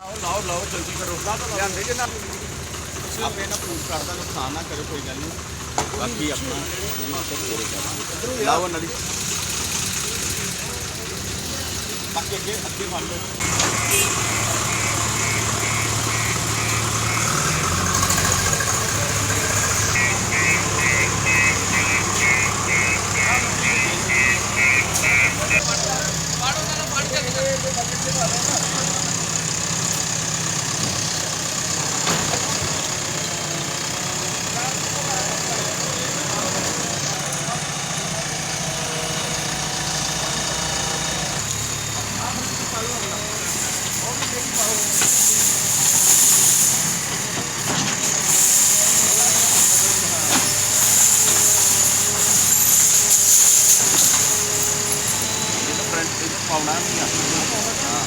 ਲਾਓ ਲਾਓ ਜਲਦੀ ਕਰੋ। ਲਿਆਂਦੇ ਜੇ ਨਾ। ਆਪੇ ਨਾ ਪ੍ਰੂਫ ਕਰਦਾ ਨੁਕਸਾਨ ਨਾ ਕਰਿਓ, ਕੋਈ ਗੱਲ ਨਹੀਂ। ਬਾਕੀ ਆਪਣਾ ਇਹਨਾਂ ਤੋਂ ਪੂਰੇ ਕਰਾਂਗੇ ਲਾਓ ਨਲੀ ਬਾਕੀ ਅੱਗੇ ਅੱਗੇ ਵੱਲ ਲਓ ਇਹਨੂੰ ਫਰੰਟ ਤੇ ਪਾਉਣਾ ਨਹੀਂ ਆ ਹਾਂ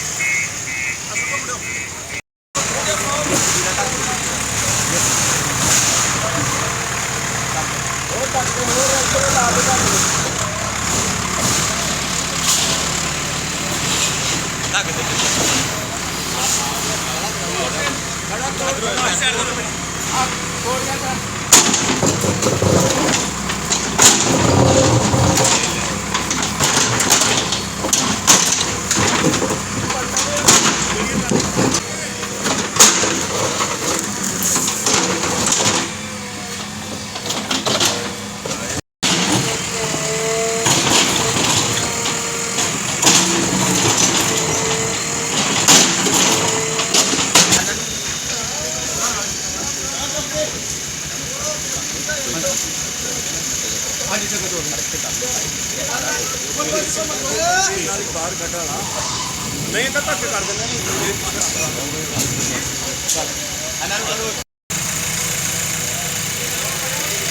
Başlardan. Abi, doğru yerden. ਛੱਡ ਦਿਓ ਨਹੀਂ ਤਾਂ ਧੱਕੇ ਕਰ ਦਿੰਦੇ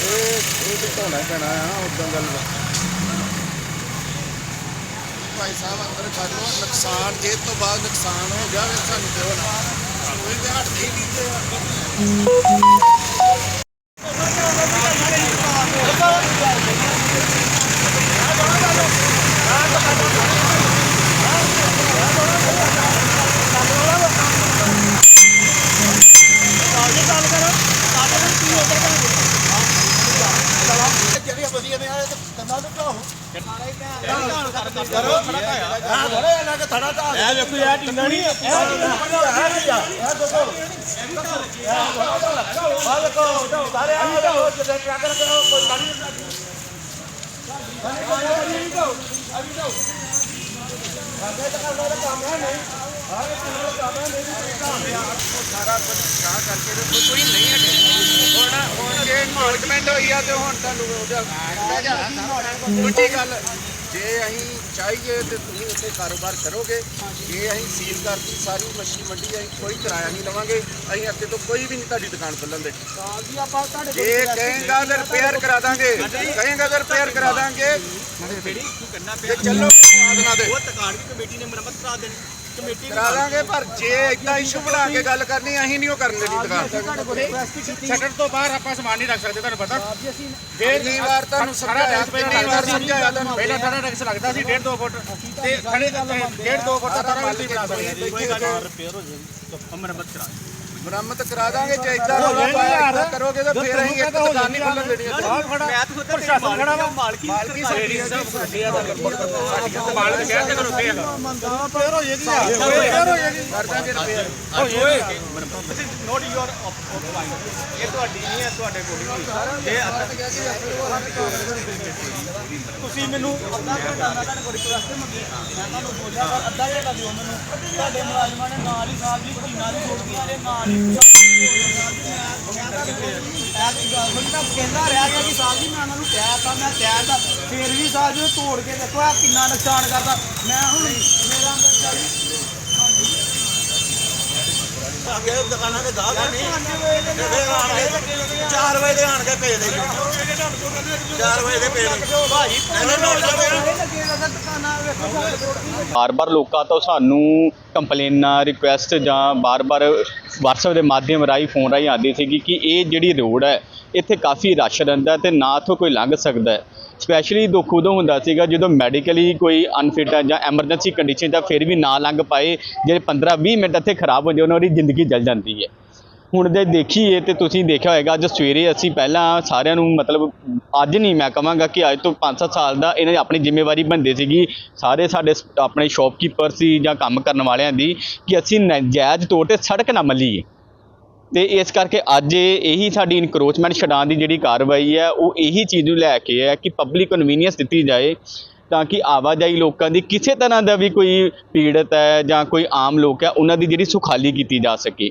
ਇਹ ਇਹ ਤੇ ਧੋਣਾ ਪੈਣਾ ਆ ਉਦਾਂ ਗੱਲ ਭਾਈ ਸਾਹਿਬ ਅੰਦਰ ਕੱਢ ਲਓ ਨੁਕਸਾਨ ਜੇ ਤੋਂ ਬਾਅਦ ਨੁਕਸਾਨ ਹੋ ਗਿਆ ਫਿਰ ਸਾਨੂੰ ਦਿਓ ਨਾ। ਕੋਈ ਤੇ ਹਟਦੇ ਨਹੀਂ ਤੇ ਜਿਹੜੀਆਂ ਵਧੀਆ ਨੇ ਆਏ ਤੇ ਕੰਨਾਂ ਨੂੰ ਢਾਹੋ ਕਰੋ ਖੜਾ ਢਾਇਆ ਹਾਂ ਥੋੜੇ ਇਹਨਾਂ ਕੇ ਥੜਾ ਢਾ ਇਹ ਵੇਖੋ ਇਹ ਟਿੰਗਾ ਨਹੀਂ ਇਹ ਟਿੰਗਾ ਹੈ ਨਹੀਂ ਆ ਇਹ ਦੇਖੋ ਆ ਦੇਖੋ ਸਾਰੇ ਆ ਦੇਖੋ ਜੇ ਟਰੱਕ ਕਰੋ ਕੋਈ ਗਾੜੀ ਸਾਰਾ ਕੁਝ ਕਾ ਕਰਕੇ ਕੋਈ ਕੋਈ ਨਹੀਂ ਹੈਗੇ ਹੁਣ ਹੁਣ ਜੇ ਇਨਵੋਲਵਮੈਂਟ ਹੋਈ ਆ ਤੇ ਹੁਣ ਤੁਹਾਨੂੰ ਉਹਦਾ ਦੂਜੀ ਗੱਲ ਜੇ ਅਸੀਂ ਚਾਹੀਏ ਤੇ ਤੁਸੀਂ ਉੱਥੇ ਕਾਰੋਬਾਰ ਕਰੋਗੇ। ਜੇ ਅਸੀਂ ਸੀਲ ਕਰਤੀ ਸਾਰੀ ਮੱਛੀ ਮੰਡੀ ਅਸੀਂ ਕੋਈ ਕਿਰਾਇਆ ਨਹੀਂ ਲਵਾਂਗੇ। ਅਸੀਂ ਅੱਗੇ ਤੋਂ ਕੋਈ ਵੀ ਨਹੀਂ ਤੁਹਾਡੀ ਦੁਕਾਨ ਖੋਲਣ ਦੇ। ਜੀ ਆਪਾਂ ਤੁਹਾਡੇ ਜੇ ਕਹੇਗਾ ਤਾਂ ਰਿਪੇਅਰ ਕਰਾ ਦਾਂਗੇ ਕਹੇਗਾ ਤਾਂ ਰਿਪੇਅਰ ਕਰਾ ਦਾਂਗੇ। ਚੱਲੋ ਆਦਨਾ ਦੇ। ਉਹ ਤਕਾਨ ਦੀ ਕਮੇਟੀ ਨੇ ਮੁਰੰਮਤ ਕਰਾ ਦੇਣੀ। ਕਮੇਟੀ ਕਰਾ ਦਾਂਗੇ ਪਰ ਜੇ ਇਦਾਂ ਇਸ਼ੂ ਬਣਾ ਕੇ ਗੱਲ ਕਰਨੀ ਅਸੀਂ ਨਹੀਂ ਉਹ ਕਰਨ ਦੇਣੀ ਦੁਕਾਨ। ਸ਼ਟਰ ਤੋਂ ਬਾਹਰ ਆਪਾਂ ਸਮਾਨ ਨਹੀਂ ਰੱਖ ਸਕਦੇ ਤੁਹਾਨੂੰ ਪਤਾ। ਜੀ ਕਿੰਨੀ ਵਾਰ ਤੁਹਾਨੂੰ ਸਮਝਾਇਆ ਕਿੰਨੀ ਵਾਰ ਸਮਝਾਇਆ ਤੁਹਾਨੂੰ। ਪਹਿਲਾਂ ਸਾਡਾ ਟੈਕਸ ਲੱਗਦਾ ਸੀ 1.5 2 ਫੁੱਟ। ਤੇ ਖੜੇ 1.5 2 ਫੁੱਟ ਦਾ ਸਾਰਾ ਵੀ ਬਣਾ ਸਕਦੇ ਕੋਈ ਗੱਲ ਰਿਪੇਅਰ ਹੋ ਜਾਏਗੀ ਤਾਂ ਮੁਰੰਮਤ ਮੁਰੰਮਤ ਕਰਾ ਦਾਂਗੇ ਜੇ ਇਦਾਂ ਰੌਲਾ ਪਾਇਆ ਏਦਾਂ ਕਰੋਗੇ ਤਾਂ ਫਿਰ ਅਸੀਂ ਇੱਕ ਦੁਕਾਨ ਨਹੀਂ ਖੁੱਲਣ ਦੇਣੀ ਇੱਥੇ। ਮੈਂ ਤਾਂ ਖੁਦ ਪ੍ਰਸ਼ਾਸਨ ਖੜਾ ਵਾ। ਮਾਲਕੀ ਮਾਲਕੀ ਸਾਡੀ ਹੈ ਜੀ। ਮਾਲਕ ਕਹਿ ਕੇ ਕਰੋ ਫੇਰ। ਫੇਰ ਹੋ ਜਾਏਗੀ ਫੇਰ ਹੋ ਜਾਏਗੀ। ਕਰ ਦਾਂਗੇ ਰਿਪੇਅਰ ਨੋਟ ਯੂਰ ਇਹ ਤੁਹਾਡੀ ਨਹੀਂ ਹੈ ਤੁਹਾਡੇ ਕੋਲ ਨਹੀਂ ਇਹ ਤੁਸੀਂ ਮੈਨੂੰ ਅੱਧਾ ਘੰਟਾ ਮੈਂ ਤੁਹਾਡੇ ਕੋਲ ਰਿਕੁਐਸਟ ਮੰਗੀ। ਮੈਂ ਤੁਹਾਨੂੰ ਬੋਲਿਆ ਪਰ ਅੱਧਾ ਘੰਟਾ ਦਿਓ ਮੈਨੂੰ। ਤੁਹਾਡੇ ਮੁਲਾਜ਼ਮਾਂ ਨੇ ਨਾਲ ਹੀ ਸਾਹਿਬ ਜੀ ਪਟੀਨਾ ਦੀ ਛੋੜੀਆਂ ਨੇ ਨਾਲ ਹੀ ਕਹਿੰਦਾ ਰਿਹਾ ਗਿਆ ਕਿ ਸਾਹਿਬ ਜੀ, ਮੈਂ ਉਹਨਾਂ ਨੂੰ ਕਹਿ ਤਾ ਮੈਂ ਕਹਿ ਤਾ ਫਿਰ ਵੀ ਸਾਹਿਬ ਜੀ ਤੋੜ ਕੇ ਦੇਖੋ ਆ ਕਿੰਨਾ ਨੁਕਸਾਨ ਕਰਦਾ। ਮੈਂ ਹੁਣ ਮੇਰਾ ਅੰਦਰ ਚੱਲ ਅੱਗੇ ਦੁਕਾਨਾਂ ਦੇ ਗਾਹਕ ਨਹੀਂ। 4 ਵਜੇ ਦੇ ਆਣ ਕੇ ਭੇਜ ਦੇ 4 ਵਜੇ ਦੇ ਭੇਜ ਦੇ ਭਾਜੀ ਇਹਨਾਂ ਨੂੰ ਬਾਰ-ਬਾਰ ਲੋਕਾਂ ਤੋਂ ਸਾਨੂੰ ਕੰਪਲੇਨਾਂ ਰਿਕੁਐਸਟ ਜਾਂ ਬਾਰ-ਬਾਰ WhatsApp ਦੇ ਮਾਧਿਅਮ ਰਾਹੀਂ ਫੋਨ ਰਾਹੀਂ ਆਉਂਦੀ ਸੀਗੀ ਕਿ ਇਹ ਜਿਹੜੀ ਰੋਡ ਹੈ ਇੱਥੇ ਕਾਫੀ ਰਸ਼ ਰਹਿੰਦਾ ਤੇ ਨਾ ਇੱਥੋਂ ਕੋਈ ਲੰਘ ਸਕਦਾ ਹੈ। ਸਪੈਸ਼ਲੀ ਦੁੱਖ ਉਦੋਂ ਹੁੰਦਾ ਸੀਗਾ ਜਦੋਂ ਮੈਡੀਕਲੀ ਕੋਈ ਅਨਫਿਟ ਹੈ ਜਾਂ ਐਮਰਜੈਂਸੀ ਕੰਡੀਸ਼ਨ ਤਾਂ ਫਿਰ ਵੀ ਨਾ ਲੰਘ ਪਾਏ ਜਿਹੜੇ 15-20 ਮਿੰਟ ਇੱਥੇ ਖਰਾਬ ਹੋ ਜਾਏ ਉਹਨਾਂ ਦੀ ਜ਼ਿੰਦਗੀ ਜਲ ਜਾਂਦੀ ਹੈ। ਹੁਣ ਜੇ ਦੇਖੀਏ ਤੇ ਤੁਸੀਂ ਦੇਖਿਆ ਹੋਏਗਾ, ਅੱਜ ਸਵੇਰੇ ਅਸੀਂ ਪਹਿਲਾਂ ਸਾਰਿਆਂ ਨੂੰ ਮਤਲਬ ਅੱਜ ਨਹੀਂ ਮੈਂ ਕਹਾਂਗਾ ਕਿ ਅੱਜ ਤੋਂ 5-7 ਸਾਲ ਦਾ ਇਹਨਾਂ ਦੀ ਆਪਣੀ ਜ਼ਿੰਮੇਵਾਰੀ ਬਣਦੀ ਸੀਗੀ। ਸਾਰੇ ਸਾਡੇ ਸ- ਆਪਣੇ ਸ਼ਾਪਕੀਪਰ ਸੀ ਜਾਂ ਕੰਮ ਕਰਨ ਵਾਲਿਆਂ ਦੀ ਕਿ ਅਸੀਂ ਨਜਾਇਜ਼ ਤੌਰ ਤੇ ਸੜਕ ਨਾ ਮੱਲੀਏ। ਤੇ ਇਸ ਕਰਕੇ ਅੱਜ ਇਹੀ ਸਾਡੀ ਇਨਕਰੋਚਮੈਂਟ ਛਡਾਉਣ ਦੀ ਜਿਹੜੀ ਕਾਰਵਾਈ ਹੈ, ਉਹ ਇਹੀ ਚੀਜ਼ ਨੂੰ ਲੈ ਕੇ ਹੈ ਕਿ ਪਬਲਿਕ ਕਨਵੀਨੀਅੰਸ ਦਿੱਤੀ ਜਾਏ ਤਾਂ ਕਿ ਆਵਾਜਾਈ ਲੋਕਾਂ ਦੀ ਕਿਸੇ ਤਰ੍ਹਾਂ ਦਾ ਵੀ ਕੋਈ ਪੀੜਤ ਹੈ ਜਾਂ ਕੋਈ ਆਮ ਲੋਕ ਹੈ, ਉਹਨਾਂ ਦੀ ਜਿਹੜੀ ਸੁਖਾਲੀ ਕੀਤੀ ਜਾ ਸਕੇ।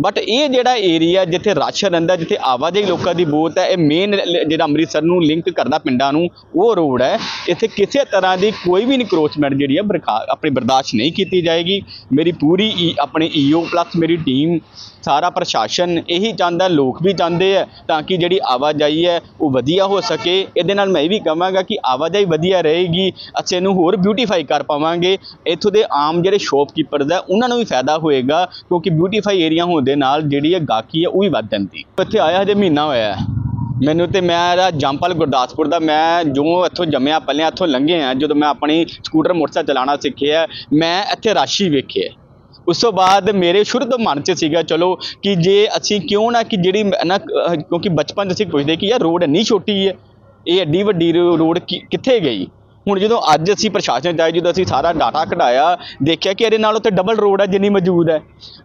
ਬਟ ਇਹ ਜਿਹੜਾ ਏਰੀਆ ਜਿੱਥੇ ਰਸ਼ ਰਹਿੰਦਾ, ਜਿੱਥੇ ਆਵਾਜਾਈ ਲੋਕਾਂ ਦੀ ਬਹੁਤ ਹੈ, ਇਹ ਮੇਨ ਜਿਹੜਾ ਅੰਮ੍ਰਿਤਸਰ ਨੂੰ ਲਿੰਕ ਕਰਦਾ ਪਿੰਡਾਂ ਨੂੰ, ਉਹ ਰੋਡ ਹੈ। ਇੱਥੇ ਕਿਸੇ ਤਰ੍ਹਾਂ ਦੀ ਕੋਈ ਵੀ ਇਨਕਰੋਚਮੈਂਟ ਜਿਹੜੀ ਹੈ, ਬਰਖਾ, ਆਪਣੀ ਬਰਦਾਸ਼ਤ ਨਹੀਂ ਕੀਤੀ ਜਾਏਗੀ। ਮੇਰੀ ਪੂਰੀ ਈ- ਆਪਣੀ ਈਓ ਪਲੱਸ ਮੇਰੀ ਟੀਮ ਸਾਰਾ ਪ੍ਰਸ਼ਾਸਨ ਇਹੀ ਚਾਹੁੰਦਾ, ਲੋਕ ਵੀ ਚਾਹੁੰਦੇ ਆ ਤਾਂ ਕਿ ਜਿਹੜੀ ਆਵਾਜਾਈ ਹੈ ਉਹ ਵਧੀਆ ਹੋ ਸਕੇ। ਇਹਦੇ ਨਾਲ ਮੈਂ ਇਹ ਵੀ ਕਹਾਂਗਾ ਕਿ ਆਵਾਜਾਈ ਵਧੀਆ ਰਹੇਗੀ, ਅਸੀਂ ਇਹਨੂੰ ਹੋਰ ਬਿਊਟੀਫਾਈ ਕਰ ਪਾਵਾਂਗੇ। ਇੱਥੋਂ ਦੇ ਆਮ ਜਿਹੜੇ ਸ਼ੌਪਕੀਪਰ ਦਾ, ਉਹਨਾਂ ਨੂੰ ਵੀ ਫਾਇਦਾ ਹੋਏਗਾ, ਕਿਉਂਕਿ ਬਿਊਟੀਫਾਈ ਏਰੀਆ ਹੋਣ ਦੇ ਨਾਲ ਜਿਹੜੀ ਹੈ ਗਾਹਕੀ ਹੈ ਉਹ ਵੀ ਵੱਧ ਜਾਂਦੀ। ਇੱਥੇ ਆਇਆ ਹਜੇ ਮਹੀਨਾ ਹੋਇਆ ਹੈ। ਮੈਨੂੰ ਤੇ ਮੇਰਾ ਜੰਪਲ ਗੁਰਦਾਸਪੁਰ ਦਾ, ਮੈਂ ਜੋ ਇੱਥੋਂ ਜੰਮਿਆ ਪਲਿਆ ਇੱਥੋਂ ਲੰਘੇ ਆ ਜਦੋਂ ਮੈਂ ਆਪਣੀ ਸਕੂਟਰ ਮੋਟਰਸਾਈਕਲ ਚਲਾਉਣਾ ਸਿੱਖਿਆ, ਮੈਂ ਇੱਥੇ ਰਾਸ਼ੀ ਵੇਖਿਆ। ਉਸ ਤੋਂ ਬਾਅਦ ਮੇਰੇ ਸ਼ੁਰੂ ਤੋਂ ਮਨ 'ਚ ਸੀਗਾ, ਚਲੋ ਕਿ ਜੇ ਅਸੀਂ ਕਿਉਂ ਨਾ ਕਿ ਜਿਹੜੀ ਨਾ ਕਿਉਂਕਿ ਬਚਪਨ 'ਚ ਅਸੀਂ ਪੁੱਛਦੇ ਕਿ ਯਾਰ ਰੋਡ ਇੰਨੀ ਛੋਟੀ ਹੈ ਇਹ ਐਡੀ ਵੱਡੀ ਰੋ- ਰੋਡ ਕਿ- ਕਿੱਥੇ ਗਈ? ਹੁਣ ਜਦੋਂ ਅੱਜ ਅਸੀਂ ਪ੍ਰਸ਼ਾਸਨ ਚਾਹੇ ਜਦੋਂ ਅਸੀਂ ਸਾਰਾ ਡਾਟਾ ਕਢਾਇਆ, ਦੇਖਿਆ ਕਿ ਇਹਦੇ ਨਾਲੋਂ ਤੇ ਡਬਲ ਰੋਡ ਹੈ ਜਿੰਨੀ ਮੌਜੂਦ ਹੈ।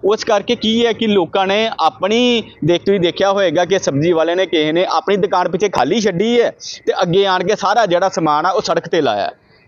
ਉਸ ਕਰਕੇ ਕੀ ਹੈ ਕਿ ਲੋਕਾਂ ਨੇ ਆਪਣੀ ਦੇਖ ਤੁਸੀਂ ਦੇਖਿਆ ਹੋਏਗਾ ਕਿ ਸਬਜ਼ੀ ਵਾਲੇ ਨੇ, ਕਿਸੇ ਨੇ ਆਪਣੀ ਦੁਕਾਨ ਪਿੱਛੇ ਖਾਲੀ ਛੱਡੀ ਹੈ ਤੇ ਅੱਗੇ ਆਣ ਕੇ ਸਾਰਾ ਜਿਹੜਾ ਸਮਾਨ ਆ ਉਹ ਸੜਕ ਤੇ ਲਾਇਆ।